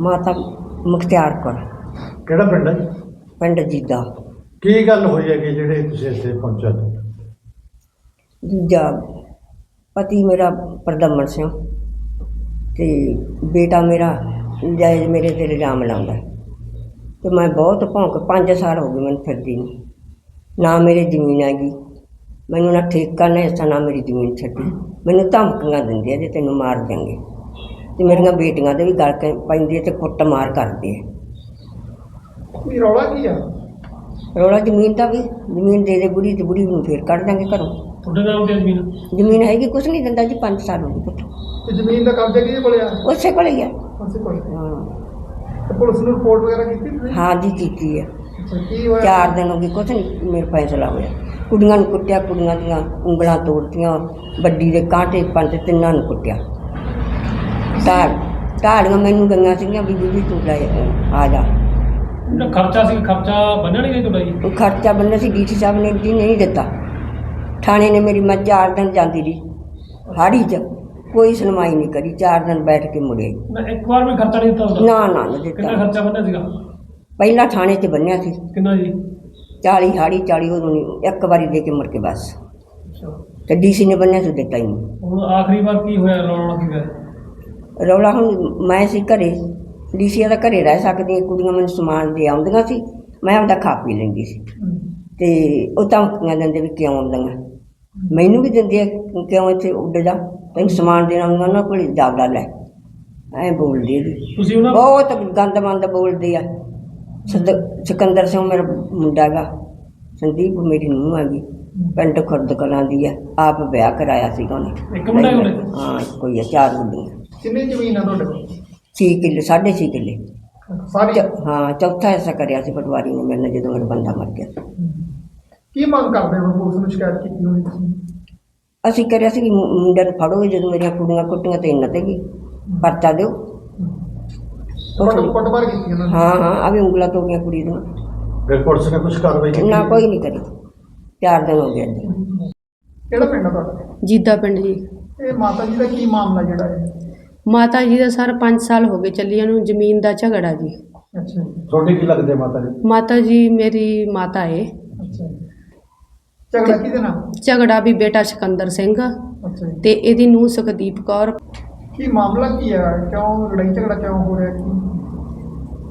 ਮਾਤਾ ਮੁਖਤਿਆਰ ਕੌਰ। ਕਿਹੜਾ ਪਿੰਡ ਹੈ? ਜੀ? ਪਿੰਡ ਜੀਦਾ। ਕੀ ਗੱਲ ਹੋਈ ਹੈ ਕਿ ਜਿਹੜੇ ਤੁਸੀਂ ਇੱਥੇ ਪਹੁੰਚੇ? ਦੂਜਾ ਪਤੀ ਮੇਰਾ ਪ੍ਰਦਮਨ ਸਿੰਘ ਤੇ ਬੇਟਾ ਮੇਰਾ ਜਾਇਜ਼ ਮੇਰੇ ਤੇ ਇਲਜ਼ਾਮ ਲਾਉਂਦਾ। ਹੈ। ਤੇ ਮੈਂ ਬਹੁਤ ਭੌਂਕ 5 ਸਾਲ ਹੋ ਗਏ ਮੈਨੂੰ ਫਿਰਦੀ ਨੂੰ। ਨਾ ਮੇਰੇ ਜ਼ਮੀਨ ਹੈਗੀ ਮੈਨੂੰ ਨਾ ਠੇਕਾ ਨਾ ਹਿੱਸਾ ਨਾ ਮੇਰੀ ਜ਼ਮੀਨ ਛੱਡੀ। ਮੈਨੂੰ ਧਮਕੀਆਂ ਦਿੰਦੇ ਆ ਜੇ ਤੈਨੂੰ ਮਾਰ ਦੇਣਗੇ ਤੇ ਮੇਰੀਆਂ ਬੇਟੀਆਂ ਦੇ ਵੀ ਗਲ ਕੇ ਪੈਂਦੀ ਹੈ ਤੇ ਕੁੱਟ ਮਾਰ ਕਰਦੇ ਆ ਕੀ ਰੌਲਾ ਕੀ ਆ? ਰੌਲਾ ਜ਼ਮੀਨ ਦਾ ਵੀ ਜ਼ਮੀਨ ਦੇ ਦੇ ਬੁੜੀ ਤੇ ਬੁੜੀ ਨੂੰ ਫੇਰ ਕੱਢ ਦਾਂਗੇ ਘਰੋਂ। ਤੁਹਾਡੇ ਨਾਮ ਤੇ ਜ਼ਮੀਨ? ਜ਼ਮੀਨ ਹੈਗੀ ਕੁਛ ਨਹੀਂ ਦਿੰਦਾ ਜੀ 5 ਸਾਲ ਹੋ ਗਏ ਪੁੱਤ। ਤੇ ਜ਼ਮੀਨ ਦਾ ਕਬਜ਼ਾ ਕਿਹਦੇ ਕੋਲੇ ਆ? ਉਸੇ ਕੋਲ ਹੀ ਹੈ ਉਸੇ ਕੋਲੇ। ਹਾਂ। ਤੇ ਪੁਲਿਸ ਨੂੰ ਰਿਪੋਰਟ ਵਗੈਰਾ ਕੀਤੀ ਤੁਸੀਂ? ਹਾਂ ਜੀ ਕੀਤੀ ਹੈ। ਅੱਛਾ ਕੀ ਹੋਇਆ? ਚਾਰ ਦਿਨ ਹੋ ਗਏ ਕੁਛ ਨਹੀਂ ਮੇਰੇ ਫੈਸਲਾ ਹੋਇਆ। ਕੁੜੀਆਂ ਨੂੰ ਕੁੱਟਿਆ ਕੁੜੀਆਂ ਦੀਆਂ ਉਂਗਲਾਂ ਤੋੜਤੀਆਂ ਵੱਡੀ ਦੇ ਕਾਂਟੇ ਪੰਜ ਤਿੰਨਾਂ ਨੂੰ ਕੁੱਟਿਆ। ਤਾਂ ਢਾੜੀਆਂ ਮੈਨੂੰ ਗਈਆਂ ਸੀਗੀਆਂ ਵੀ ਬੀਬੀ ਤੂੰ ਲੈ ਆ ਜਾ। ਜਿਹੜਾ ਖਰਚਾ ਸੀ ਖਰਚਾ ਬੰਨਿਆ ਨਹੀਂ ਤੁਹਾਡਾ ਜੀ? ਉਹ ਖਰਚਾ ਬੰਦਾ ਸੀ ਡੀਸੀ ਸਾਹਿਬ ਨੇ ਜੀ ਨਹੀਂ ਦਿੱਤਾ। ਥਾਣੇ ਨੇ ਮੇਰੀ ਮੈਂ ਚਾਰ ਦਿਨ ਜਾਂਦੀ ਰਹੀ ਹਾੜੀ 'ਚ ਕੋਈ ਸੁਣਵਾਈ ਨਹੀਂ ਕਰੀ ਚਾਰ ਦਿਨ ਬੈਠ ਕੇ ਮੁੜੇ। ਨਾ ਇੱਕ ਵਾਰ ਵੀ ਖਰਚਾ ਨਹੀਂ ਦਿੱਤਾ ਹੁੰਦਾ ਨਾ ਨਾ ਨਾ ਕਿੰਨਾ ਦਿੱਤਾ ਖਰਚਾ ਬੰਨਿਆ ਸੀਗਾ? ਪਹਿਲਾਂ ਥਾਣੇ 'ਚ ਬੰਨਿਆ ਸੀ। ਕਿੰਨਾ ਜੀ? 40 ਹਾੜੀ 40 ਉਦੋਂ ਨਹੀਂ ਇੱਕ ਵਾਰੀ ਦੇ ਕੇ ਮੁੜ ਕੇ ਬਸ। ਅੱਛਾ। ਤੇ ਡੀਸੀ ਨੇ ਬੰਨਿਆ ਸੀ ਦਿੱਤਾ ਹੀ ਨਹੀਂ। ਹੁਣ ਆਖਰੀ ਵਾਰ ਕੀ ਹੋਇਆ ਰੌਲਾ ਕੀ ਹੋਇਆ ਰੌਲਾ ਹੁਣ ਮੈਂ ਸੀ ਘਰੇ ਡੀਸੀ ਦਾ ਘਰੇ ਰਹਿ ਸਕਦੀਆਂ ਕੁੜੀਆਂ ਮੈਨੂੰ ਸਮਾਨ ਦੇ ਆਉਂਦੀਆਂ ਸੀ ਮੈਂ ਆਪਦਾ ਖਾ ਪੀ ਲੈਂਦੀ ਸੀ। ਤੇ ਉਹ ਧਮਕੀਆਂ ਦਿੰਦੇ ਵੀ ਕਿਉਂ ਆਉਂਦੀਆਂ? ਮੈਨੂੰ ਵੀ ਦਿੰਦੇ ਆ ਕਿਉਂ ਇੱਥੇ ਉੱਡ ਜਾ? ਤੈਨੂੰ ਸਮਾਨ ਦੇਣਾ ਹੁੰਦਾ ਉਹਨਾਂ ਕੋਲ ਜਾਵੜਾ ਲੈ। ਐ ਬੋਲਦੇ ਵੀ ਤੁਸੀਂ ਉਹਨਾਂ ਬਹੁਤ ਗੰਦਮੰਦ ਬੋਲਦੇ ਆ। ਸਿਕੰਦਰ ਸਿੰਘ ਮੇਰਾ ਮੁੰਡਾ ਗਾ ਸੰਦੀਪ ਮੇਰੀ ਨੂੰਹ ਆ ਗਈ ਪਿੰਡ ਖੁਰਦ ਕਲਾਂ ਦੀ ਆ ਆਪ ਵਿਆਹ ਕਰਾਇਆ ਸੀਗਾ ਉਹਨੇ। ਇੱਕ ਮੁੰਡਾ? ਹਾਂ ਕੋਈ ਆ ਚਾਰ ਗੁੱਡੀਆਂ ਕਿੰਨੀ ਜ਼ਮੀਨ ਆ ਤੁਹਾਡੇ ਕੋਲ? 6 ਕਿੱਲੇ 6.5 ਕਿੱਲੇ। ਸਾਰੀ? ਚ- ਹਾਂ ਚੌਥਾ ਹਿੱਸਾ ਕਰਿਆ ਸੀ ਪਟਵਾਰੀ ਨੇ ਮੇਰੇ ਨਾਲ ਜਦੋਂ ਮੇਰਾ ਬੰਦਾ ਮਰ ਗਿਆ। ਕੀ ਮੰਗ ਕਰਦੇ ਹੋ? ਪੁਲਿਸ ਨੂੰ ਸ਼ਿਕਾਇਤ ਕੀਤੀ ਹੋਣੀ ਤੁਸੀਂ? ਅਸੀਂ ਕਰਿਆ ਸੀ ਕਿ ਮੁ- ਮੁੰਡੇ ਨੂੰ ਫੜੋ ਜਦੋਂ ਮੇਰੀਆਂ ਕੁੜੀਆਂ ਕੁੱਟੀਆਂ ਤੇ ਇੰਨਾ ਤੇ ਗਈ ਪਰਚਾ ਦਿਓ। ਕੀਤੀ ਉਹਨਾਂ ਨੇ? ਹਾਂ ਹਾਂ ਆ ਵੀ ਉਂਗਲਾਂ ਤੋੜੀਆਂ ਕੁੜੀ ਦੀਆਂ ਫਿਰ ਪੁਲਿਸ ਨੇ ਕੁਝ ਕਾਰਵਾਈ ਨਾ ਕੋਈ ਨਹੀਂ ਕਰੀ। ਚਾਰ ਦਿਨ ਹੋ ਗਏ ਅੱਜ ਕਿਹੜਾ ਪਿੰਡ ਆ ਤੁਹਾਡਾ? ਜੀਦਾ ਪਿੰਡ ਜੀ। ਇਹ ਮਾਤਾ ਜੀ ਦਾ ਕੀ ਮਾਮਲਾ ਜਿਹੜਾ ਹੈ? ਮਾਤਾ ਜੀ ਦਾ ਸਰ 5 ਸਾਲ ਹੋ ਗਏ ਚੱਲੀਆਂ ਨੂੰ ਜ਼ਮੀਨ ਦਾ ਝਗੜਾ ਜੀ। ਅੱਛਾ ਤੁਹਾਡੇ ਕੀ ਲੱਗਦੇ ਮਾਤਾ ਜੀ? ਮਾਤਾ ਜੀ ਮੇਰੀ ਮਾਤਾ ਏ। ਅੱਛਾ ਝਗੜਾ ਕਿਹਦੇ ਨਾਲ? ਝਗੜਾ ਵੀ ਬੇਟਾ ਸਿਕੰਦਰ ਸਿੰਘ। ਅੱਛਾ ਜੀ। ਤੇ ਇਹਦੀ ਨੂੰਹ ਸੁਖਦੀਪ ਕੌਰ। ਕੀ ਮਾਮਲਾ ਕੀ ਹੈ ਕਿਉਂ ਲੜਾਈ ਝਗੜਾ ਕਿਉਂ ਹੋ ਰਿਹਾ? ਕੀ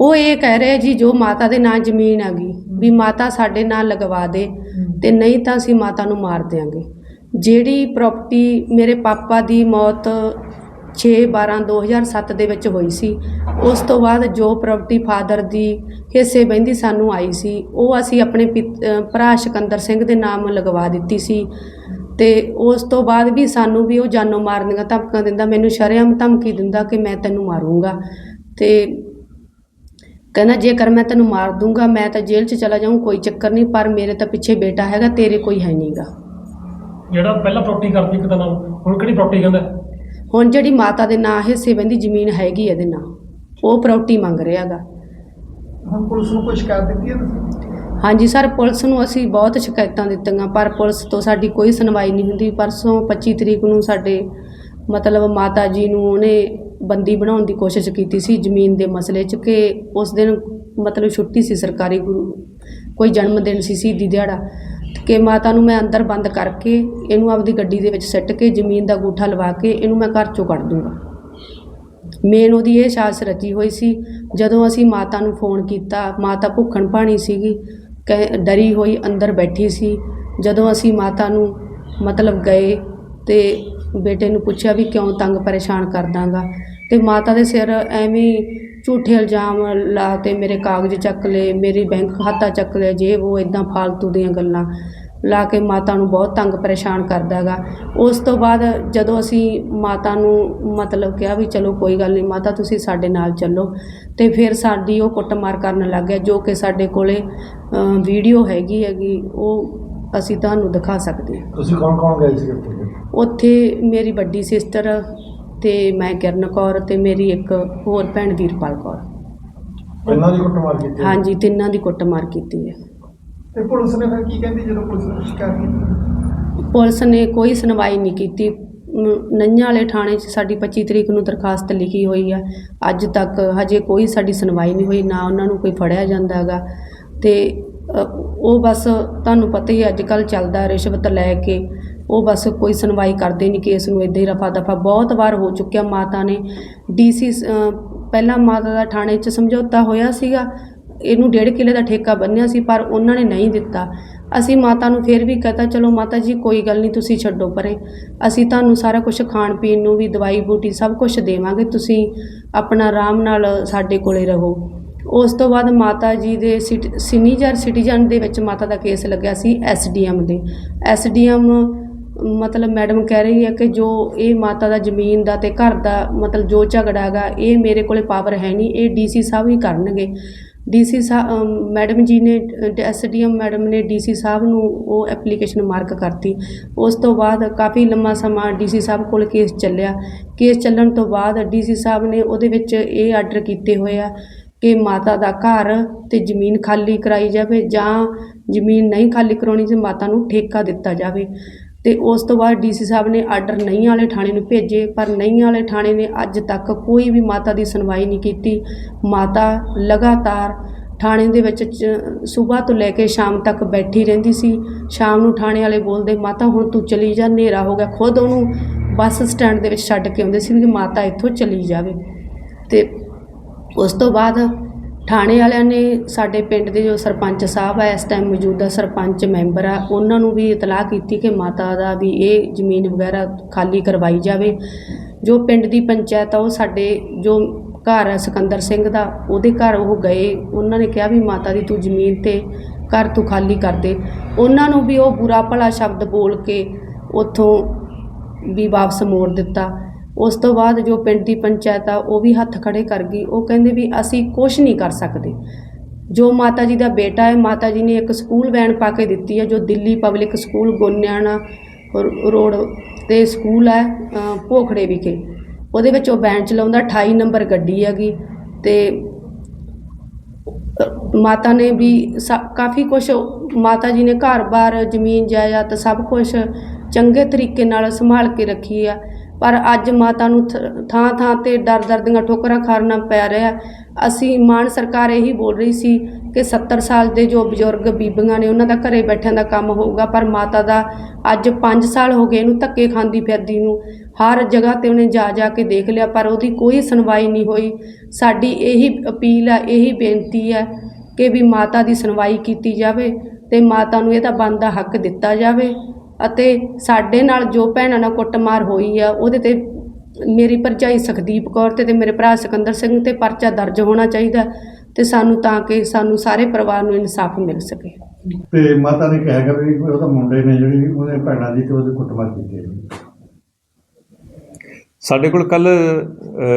ਉਹ ਇਹ ਕਹਿ ਰਹੇ ਜੀ ਜੋ ਮਾਤਾ ਦੇ ਨਾਂ ਜ਼ਮੀਨ ਹੈਗੀ ਵੀ ਮਾਤਾ ਸਾਡੇ ਨਾਂ ਲਗਵਾ ਦੇ ਤੇ ਨਹੀਂ ਤਾਂ ਅਸੀਂ ਮਾਤਾ ਨੂੰ ਮਾਰ ਦਿਆਂਗੇ। ਜਿਹੜੀ ਪ੍ਰਾਪਰਟੀ ਮੇਰੇ ਪਾਪਾ ਦੀ ਮੌਤ 6 12 2007 ਦੇ ਵਿੱਚ ਹੋਈ ਸੀ। ਉਸ ਤੋਂ ਬਾਅਦ ਜੋ ਪ੍ਰਾਪਰਟੀ ਫਾਦਰ ਦੀ ਹਿੱਸੇ ਬਹਿੰਦੀ ਸਾਨੂੰ ਆਈ ਸੀ, ਉਹ ਅਸੀਂ ਆਪਣੇ ਭਰਾ ਸਿਕੰਦਰ ਸਿੰਘ ਦੇ ਨਾਮ ਲਗਵਾ ਦਿੱਤੀ ਸੀ। ਤੇ ਉਸ ਤੋਂ ਬਾਅਦ ਵੀ ਸਾਨੂੰ ਵੀ ਉਹ ਜਾਨੋਂ ਮਾਰਨ ਦੀਆਂ ਧਮਕੀਆਂ ਦਿੰਦਾ, ਮੈਨੂੰ ਸ਼ਰੇਆਮ ਧਮਕੀ ਦਿੰਦਾ ਕਿ ਮੈਂ ਤੈਨੂੰ ਮਾਰੂੰਗਾ। ਤੇ ਕਹਿੰਦਾ, ਜੇਕਰ ਮੈਂ ਤੈਨੂੰ ਮਾਰ ਦੂੰਗਾ, ਮੈਂ ਤਾਂ ਜੇਲ੍ਹ 'ਚ ਚਲਾ ਜਾਊਂ, ਕੋਈ ਚੱਕਰ ਨਹੀਂ, ਪਰ ਮੇਰੇ ਤਾਂ ਪਿੱਛੇ ਬੇਟਾ ਹੈਗਾ, ਤੇਰੇ ਕੋਈ ਹੈ ਨਹੀਂਗਾ ਜਿਹੜਾ ਪਹਿਲਾਂ ਪ੍ਰਾਪਰਟੀ ਕਰਦੀ ਇੱਕ ਦਾ ਹੁਣ ਕਿਹੜੀ ਪ੍ਰਾਪਰਟੀ ਕਹਿੰਦਾ? ਹੁਣ ਜਿਹੜੀ ਮਾਤਾ ਦੇ ਨਾਂ ਹਿੱਸੇ ਬੰਦੀ ਜ਼ਮੀਨ ਹੈਗੀ ਇਹਦੇ ਨਾਂ ਉਹ ਪ੍ਰਾਪਰਟੀ ਮੰਗ ਰਿਹਾਗਾ ਹੁਣ ਪੁਲਿਸ ਨੂੰ ਕੋਈ ਸ਼ਿਕਾਇਤ ਦਿੱਤੀ ਹੈ ਤੁਸੀਂ? ਹਾਂਜੀ ਸਰ ਪੁਲਿਸ ਨੂੰ ਅਸੀਂ ਬਹੁਤ ਸ਼ਿਕਾਇਤਾਂ ਦਿੱਤੀਆਂ ਪਰ ਪੁਲਿਸ ਤੋਂ ਸਾਡੀ ਕੋਈ ਸੁਣਵਾਈ ਨਹੀਂ ਹੁੰਦੀ। ਪਰਸੋਂ 25 ਤਰੀਕ ਨੂੰ ਸਾਡੇ ਮਤਲਬ ਮਾਤਾ ਜੀ ਨੂੰ ਉਹਨੇ ਬੰਦੀ ਬਣਾਉਣ ਦੀ ਕੋਸ਼ਿਸ਼ ਕੀਤੀ ਸੀ ਜ਼ਮੀਨ ਦੇ ਮਸਲੇ 'ਚ ਕਿ ਉਸ ਦਿਨ ਮਤਲਬ ਛੁੱਟੀ ਸੀ ਸਰਕਾਰੀ ਗੁਰੂ ਕੋਈ ਜਨਮ ਦਿਨ ਸੀ ਸ਼ਹੀਦੀ ਦਿਹਾੜਾ। ਕਿ ਮਾਤਾ ਨੂੰ ਮੈਂ ਅੰਦਰ ਬੰਦ ਕਰਕੇ ਇਹਨੂੰ ਆਪਦੀ ਗੱਡੀ ਦੇ ਵਿੱਚ ਸਿੱਟ ਕੇ ਜ਼ਮੀਨ ਦਾ ਗੂਠਾ ਲਵਾ ਕੇ ਇਹਨੂੰ ਮੈਂ ਘਰ ਚੋਂ ਕੱਢ ਦੂੰਗਾ। ਮੇਨ ਉਹਦੀ ਇਹ ਸਾਸ ਰਚੀ ਹੋਈ ਸੀ, ਜਦੋਂ ਅਸੀਂ ਮਾਤਾ ਨੂੰ ਫੋਨ ਕੀਤਾ, ਮਾਤਾ ਭੁੱਖਣ ਭਾਣੀ ਸੀਗੀ, ਕਹਿ, ਡਰੀ ਹੋਈ ਅੰਦਰ ਬੈਠੀ ਸੀ। ਜਦੋਂ ਅਸੀਂ ਮਾਤਾ ਨੂੰ ਮਤਲਬ ਗਏ ਤੇ ਬੇਟੇ ਨੂੰ ਪੁੱਛਿਆ ਵੀ ਕਿਉਂ ਤੰਗ ਪਰੇਸ਼ਾਨ ਕਰਦਾਂਗਾ, ਤੇ ਮਾਤਾ ਦੇ ਸਿਰ ਐਵੇਂ ਹੀ ਝੂਠੇ ਇਲਜ਼ਾਮ ਲਾ ਤੇ ਮੇਰੇ ਕਾਗਜ਼ ਚੱਕ ਲਏ ਮੇਰੀ ਬੈਂਕ ਖਾਤਾ ਚੱਕ ਲਿਆ ਜੇ ਉਹ ਇਦਾਂ ਫਾਲਤੂ ਦੀਆਂ ਗੱਲਾਂ ਲਾ ਕੇ ਮਾਤਾ ਨੂੰ ਬਹੁਤ ਤੰਗ ਪਰੇਸ਼ਾਨ ਕਰਦਾਗਾ ਉਸ ਤੋਂ ਬਾਅਦ ਜਦੋਂ ਅਸੀਂ ਮਾਤਾ ਨੂੰ ਮਤਲਬ ਕਿਹਾ ਵੀ ਚਲੋ ਕੋਈ ਗੱਲ ਨਹੀਂ ਮਾਤਾ ਤੁਸੀਂ ਸਾਡੇ ਨਾਲ ਚੱਲੋ ਤੇ ਫਿਰ ਸਾਡੀ ਉਹ ਕੁੱਟਮਾਰ ਕਰਨ ਲੱਗ ਗਿਆ ਜੋ ਕਿ ਸਾਡੇ ਕੋਲੇ ਅ, ਵੀਡੀਓ ਹੈਗੀ ਹੈਗੀ ਉਹ ਅਸੀਂ ਤੁਹਾਨੂੰ ਦਿਖਾ ਸਕਦੇ ਹਾਂ। ਤੁਸੀਂ ਕੌਣ ਕੌਣ ਗਏ ਸੀ ਉੱਥੇ? ਉੱਥੇ ਮੇਰੀ ਵੱਡੀ ਸਿਸਟਰ ਤੇ ਮੈਂ ਕਿਰਨ ਕੌਰ ਤੇ ਮੇਰੀ ਇੱਕ ਹੋਰ ਭੈਣ ਵੀਰਪਾਲ ਕੌਰ। ਇਹਨਾਂ ਦੀ ਕੁੱਟਮਾਰ ਕੀਤੀ ਹਾਂਜੀ ਤਿੰਨਾਂ ਦੀ ਕੁੱਟਮਾਰ ਕੀਤੀ ਹੈ। ਤੇ ਪੁਲਿਸ ਨੇ ਫਿਰ ਕੀ ਕਹਿੰਦੀ ਜਦੋਂ ਪੁਲਿਸ ਨੂੰ ਸ਼ਿਕਾਇਤ ਕੀਤੀ? ਪੁਲਿਸ ਨੇ ਕੋਈ ਸੁਣਵਾਈ ਨਹੀਂ ਕੀਤੀ। ਨਈਆਂ ਵਾਲੇ ਥਾਣੇ 'ਚ ਸਾਡੀ 25 ਤਰੀਕ ਨੂੰ ਦਰਖਾਸਤ ਲਿਖੀ ਹੋਈ ਹੈ ਅੱਜ ਤੱਕ ਹਜੇ ਕੋਈ ਸਾਡੀ ਸੁਣਵਾਈ ਨਹੀਂ ਹੋਈ ਨਾ ਉਹਨਾਂ ਨੂੰ ਕੋਈ ਫੜਿਆ ਜਾਂਦਾ ਹੈਗਾ। ਤੇ ਅ, ਉਹ ਬਸ ਤੁਹਾਨੂੰ ਪਤਾ ਹੀ ਅੱਜ ਕੱਲ ਚੱਲਦਾ ਰਿਸ਼ਵਤ ਲੈ ਕੇ ਉਹ ਬਸ ਕੋਈ ਸੁਣਵਾਈ ਕਰਦੇ ਨਹੀਂ, ਕੇਸ ਨੂੰ ਇਦਾਂ ਹੀ ਰਫਾ ਦਫਾ ਬਹੁਤ ਵਾਰ ਹੋ ਚੁੱਕਿਆ। ਮਾਤਾ ਨੇ ਡੀਸੀ ਪਹਿਲਾਂ ਮਾਤਾ ਦਾ ਥਾਣੇ 'ਚ ਸਮਝੌਤਾ ਹੋਇਆ ਸੀਗਾ। ਇਹਨੂੰ ਡੇਢ ਕਿੱਲੇ ਦਾ ਠੇਕਾ ਬੰਨਿਆ ਸੀ, ਪਰ ਉਹਨਾਂ ਨੇ ਨਹੀਂ ਦਿੱਤਾ। ਅਸੀਂ ਮਾਤਾ ਨੂੰ ਫਿਰ ਵੀ ਕਹਤਾ, ਚਲੋ ਮਾਤਾ ਜੀ, ਕੋਈ ਗੱਲ ਨਹੀਂ, ਤੁਸੀਂ ਛੱਡੋ ਪਰੇ। ਅਸੀਂ ਤੁਹਾਨੂੰ ਸਾਰਾ ਕੁਝ ਖਾਣ ਪੀਣ ਨੂੰ ਵੀ, ਦਵਾਈ ਬੂਟੀ ਸਭ ਕੁਝ ਦੇਵਾਂਗੇ। ਤੁਸੀਂ ਆਪਣਾ ਆਰਾਮ ਨਾਲ ਸਾਡੇ ਕੋਲੇ ਰਹੋ। ਉਸ ਤੋਂ ਬਾਅਦ ਮਾਤਾ ਜੀ ਦੇ ਸੀਨੀਅਰ ਸਿਟੀਜ਼ਨ ਦੇ ਵਿੱਚ ਮਾਤਾ ਦਾ ਕੇਸ ਲੱਗਿਆ ਸੀ ਐਸਡੀਐਮ ਦੇ। ਐਸਡੀਐਮ ਮਤਲਬ ਮੈਡਮ ਕਹਿ ਰਹੀ ਹੈ ਕਿ ਜੋ ਇਹ ਮਾਤਾ ਦਾ ਜ਼ਮੀਨ ਦਾ ਅਤੇ ਘਰ ਦਾ ਮਤਲਬ ਜੋ ਝਗੜਾ ਹੈਗਾ, ਇਹ ਮੇਰੇ ਕੋਲੇ ਪਾਵਰ ਹੈ ਨਹੀਂ, ਇਹ ਡੀਸੀ ਸਾਹਿਬ ਹੀ ਕਰਨਗੇ। ਡੀਸੀ ਸਾਹਿਬ ਮੈਡਮ ਜੀ ਨੇ ਐਸਡੀਐਮ ਮੈਡਮ ਨੇ ਡੀਸੀ ਸਾਹਿਬ ਨੂੰ ਉਹ ਐਪਲੀਕੇਸ਼ਨ ਮਾਰਕ ਕਰਤੀ। ਉਸ ਤੋਂ ਬਾਅਦ ਕਾਫੀ ਲੰਮਾ ਸਮਾਂ ਡੀਸੀ ਸਾਹਿਬ ਕੋਲ ਕੇਸ ਚੱਲਿਆ। ਕੇਸ ਚੱਲਣ ਤੋਂ ਬਾਅਦ ਡੀਸੀ ਸਾਹਿਬ ਨੇ ਉਹਦੇ ਵਿੱਚ ਇਹ ਆਰਡਰ ਕੀਤੇ ਹੋਏ ਆ ਕਿ ਮਾਤਾ ਦਾ ਘਰ ਤੇ ਜ਼ਮੀਨ ਖਾਲੀ ਕਰਾਈ ਜਾਵੇ ਜਾਂ ਜ਼ਮੀਨ ਨਹੀਂ ਖਾਲੀ ਕਰਾਉਣੀ ਤੇ ਮਾਤਾ ਨੂੰ ਠੇਕਾ ਦਿੱਤਾ ਜਾਵੇ। ਤੇ ਉਸ ਤੋਂ ਬਾਅਦ ਡੀਸੀ ਸਾਹਿਬ ਨੇ ਆਰਡਰ ਨਹੀਂ ਵਾਲੇ ਥਾਣੇ ਨੂੰ ਭੇਜੇ, ਪਰ ਨਹੀਂ ਵਾਲੇ ਥਾਣੇ ਨੇ ਅੱਜ ਤੱਕ ਕੋਈ ਵੀ ਮਾਤਾ ਦੀ ਸੁਣਵਾਈ ਨਹੀਂ ਕੀਤੀ। ਮਾਤਾ ਲਗਾਤਾਰ ਥਾਣੇ ਦੇ ਵਿੱਚ ਸਵੇਰ ਤੋਂ ਲੈ ਕੇ ਸ਼ਾਮ ਤੱਕ ਬੈਠੀ ਰਹਿੰਦੀ ਸੀ। ਸ਼ਾਮ ਨੂੰ ਥਾਣੇ ਵਾਲੇ ਬੋਲਦੇ, ਮਾਤਾ, ਹੁਣ ਤੂੰ ਚਲੀ ਜਾ, ਹਨੇਰਾ ਹੋ ਗਿਆ। ਖੁਦ ਉਹਨੂੰ ਬੱਸ ਸਟੈਂਡ ਦੇ ਵਿੱਚ ਛੱਡ ਕੇ ਆਉਂਦੇ ਸੀ ਕਿ ਮਾਤਾ ਇੱਥੋਂ ਚਲੀ ਜਾਵੇ। ਤੇ ਉਸ ਤੋਂ ਬਾਅਦ ਥਾਣੇ ਵਾਲਿਆਂ ਨੇ ਸਾਡੇ ਪਿੰਡ ਦੇ ਜੋ ਸਰਪੰਚ ਸਾਹਿਬ ਆ, ਇਸ ਟਾਈਮ ਮੌਜੂਦਾ ਸਰਪੰਚ ਮੈਂਬਰ ਆ, ਉਹਨਾਂ ਨੂੰ ਵੀ ਇਤਲਾਹ ਕੀਤੀ ਕਿ ਮਾਤਾ ਦਾ ਵੀ ਇਹ ਜ਼ਮੀਨ ਵਗੈਰਾ ਖਾਲੀ ਕਰਵਾਈ ਜਾਵੇ। ਜੋ ਪਿੰਡ ਦੀ ਪੰਚਾਇਤ ਆ, ਉਹ ਸਾਡੇ ਜੋ ਘਰ ਆ ਸਿਕੰਦਰ ਸਿੰਘ ਦਾ, ਉਹਦੇ ਘਰ ਉਹ ਗਏ। ਉਹਨਾਂ ਨੇ ਕਿਹਾ ਵੀ ਮਾਤਾ ਦੀ ਤੂੰ ਜ਼ਮੀਨ ਤੇ ਘਰ ਤੂੰ ਖਾਲੀ ਕਰ ਦੇ। ਉਹਨਾਂ ਨੂੰ ਵੀ ਉਹ ਬੁਰਾ ਭਲਾ ਸ਼ਬਦ ਬੋਲ ਕੇ ਉੱਥੋਂ ਵੀ ਵਾਪਸ ਮੋੜ ਦਿੱਤਾ। ਉਸ ਤੋਂ ਬਾਅਦ ਜੋ ਪਿੰਡ ਦੀ ਪੰਚਾਇਤ ਆ, ਉਹ ਵੀ ਹੱਥ ਖੜੇ ਕਰ ਗਈ। ਉਹ ਕਹਿੰਦੇ ਵੀ ਅਸੀਂ ਕੁਝ ਨਹੀਂ ਕਰ ਸਕਦੇ। ਜੋ ਮਾਤਾ ਜੀ ਦਾ ਬੇਟਾ ਹੈ, ਮਾਤਾ ਜੀ ਨੇ ਇੱਕ ਸਕੂਲ ਵੈਨ ਪਾ ਕੇ ਦਿੱਤੀ ਹੈ, ਜੋ Delhi public school, Goniana road ਤੇ ਸਕੂਲ ਹੈ ਭੋਖੜੇ ਵਿਖੇ। ਉਹਦੇ ਵਿੱਚ ਉਹ ਵੈਨ ਚਲਾਉਂਦਾ 28 ਨੰਬਰ ਗੱਡੀ ਹੈਗੀ ਤੇ ਮਾਤਾ ਨੇ ਵੀ ਸ- ਕਾਫੀ ਕੁਝ ਮਾਤਾ ਜੀ ਨੇ ਘਰ-ਬਾਰ ਜ਼ਮੀਨ ਜਾਇਦਾਦ ਸਭ ਕੁਝ ਚੰਗੇ ਤਰੀਕੇ ਨਾਲ ਸੰਭਾਲ ਕੇ ਰੱਖੀ ਆ। ਪਰ ਅੱਜ ਮਾਤਾ ਨੂੰ ਥਾਂ ਥਾਂ ਤੇ ਡਰ ਦਰ ਦੀਆਂ ਠੋਕਰਾਂ ਖਾਣਾ ਪੈ ਰਿਹਾ ਅਸੀਂ ਮਾਨ ਸਰਕਾਰ ਇਹੀ ਬੋਲ ਰਹੀ ਸੀ ਕਿ 70 ਸਾਲ ਦੇ ਜੋ ਬਜ਼ੁਰਗ ਬੀਬੀਆਂ ਨੇ ਉਹਨਾਂ ਦਾ ਘਰੇ ਬੈਠਿਆਂ ਦਾ ਕੰਮ ਹੋਊਗਾ, ਪਰ ਮਾਤਾ ਦਾ ਅੱਜ 5 ਸਾਲ ਹੋ ਗਏ ਇਹਨੂੰ ਧੱਕੇ ਖਾਂਦੀ ਫਿਰਦੀ ਨੂੰ। ਹਰ ਜਗ੍ਹਾ ਤੇ ਉਹਨੇ ਜਾ ਜਾ ਕੇ ਦੇਖ ਲਿਆ, ਪਰ ਉਹਦੀ ਕੋਈ ਸੁਣਵਾਈ ਨਹੀਂ ਹੋਈ। ਸਾਡੀ ਇਹੀ ਅਪੀਲ ਆ ਇਹੀ ਬੇਨਤੀ ਹੈ ਕਿ ਵੀ ਮਾਤਾ ਦੀ ਸੁਣਵਾਈ ਕੀਤੀ ਜਾਵੇ ਤੇ ਮਾਤਾ ਨੂੰ ਇਹਦਾ ਬਣਦਾ ਹੱਕ ਦਿੱਤਾ ਜਾਵੇ। ਅਤੇ ਸਾਡੇ ਨਾਲ ਜੋ ਭੈਣਾਂ ਨਾਲ ਕੁੱਟਮਾਰ ਹੋਈ ਆ ਉਹਦੇ ਤੇ ਮੇਰੀ ਭਰਜਾਈ ਸੁਖਦੀਪ ਕੌਰ ਤੇ ਤੇ ਮੇਰੇ ਭਰਾ ਸਿਕੰਦਰ ਸਿੰਘ ਤੇ ਪਰਚਾ ਦਰਜ ਹੋਣਾ ਚਾਹੀਦਾ ਤੇ ਸਾਨੂੰ ਤਾਂ ਕਿ ਸਾਨੂੰ ਸਾਰੇ ਪਰਿਵਾਰ ਨੂੰ ਇਨਸਾਫ ਮਿਲ ਸਕੇ। ਤੇ ਮਾਤਾ ਨੇ ਕਿਹਾ ਕਿ ਵੀ ਉਹਦਾ ਮੁੰਡੇ ਨੇ ਜਿਹੜੀ ਉਹਨੇ ਭੈਣਾਂ ਦੀ ਤੇ ਉਹਦੇ ਕੁੱਟਮਾਰ ਕੀਤੀ ਹੈ। ਸਾਡੇ ਕੋਲ ਕੱਲ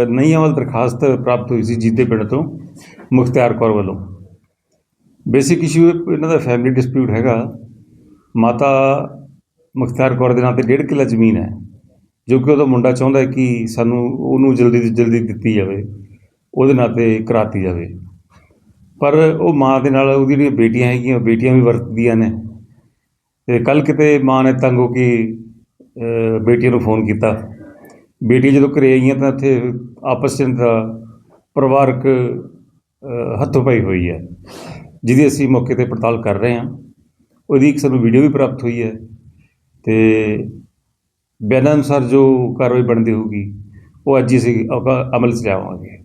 ਨਈਆਂ ਵੱਲ ਦਰਖਾਸਤ ਪ੍ਰਾਪਤ ਹੋਈ ਸੀ ਜੀਤੇ ਪਿੰਡ ਤੋਂ ਮੁਖਤਿਆਰ ਕੌਰ ਵੱਲੋਂ। ਬੇਸਿਕ ਇਸ਼ੂ ਇਹਨਾਂ ਦਾ ਫੈਮਿਲੀ ਡਿਸਪਿਊਟ ਹੈਗਾ। ਮਾਤਾ ਮੁਖਤਿਆਰ ਕੌਰ ਦੇ ਨਾਂ ਤੇ ਡੇਢ ਕਿੱਲਾ ਜ਼ਮੀਨ ਹੈ ਜੋ ਕਿ ਉਹਦਾ ਮੁੰਡਾ ਚਾਹੁੰਦਾ ਹੈ ਕਿ ਸਾਨੂੰ ਉਹਨੂੰ ਜਲਦੀ ਤੋਂ ਜਲਦੀ ਦਿੱਤੀ ਜਾਵੇ ਉਹਦੇ ਨਾਂ ਤੇ ਕਰਾਤੀ ਜਾਵੇ। ਪਰ ਉਹ ਮਾਂ ਦੇ ਨਾਲ ਉਹਦੀ ਜਿਹੜੀਆਂ ਬੇਟੀਆਂ ਹੈਗੀਆਂ ਬੇਟੀਆਂ ਵੀ ਵਰਤਦੀਆਂ ਨੇ। ਤੇ ਕੱਲ ਕਿਤੇ ਮਾਂ ਨੇ ਤੰਗ ਹੋ ਕੇ ਅਹ, ਬੇਟੀਆਂ ਨੂੰ ਫੋਨ ਕੀਤਾ। ਬੇਟੀ ਜਦੋਂ ਘਰੇ ਆਈਆਂ ਤਾਂ ਇੱਥੇ ਆਪਸ ਵਿੱਚ ਦਾ ਪਰਿਵਾਰਕ ਹੱਥੋਂ ਪਾਈ ਹੋਈ ਹੈ ਜਿਹਦੀ ਅਸੀਂ ਮੌਕੇ ਤੇ ਪੜਤਾਲ ਕਰ ਰਹੇ ਹਾਂ। ਉਹਦੀ ਇੱਕ ਸਾਨੂੰ ਵੀਡੀਓ ਵੀ ਪ੍ਰਾਪਤ ਹੋਈ ਹੈ। ਤੇ ਬਿਆਨਾਂ ਅਨੁਸਾਰ ਜੋ ਕਾਰਵਾਈ ਬਣਦੀ ਹੋਊਗੀ ਉਹ ਅੱਜ ਹੀ ਅਸੀਂ ਅਮਲ 'ਚ ਲਿਆਵਾਂਗੇ।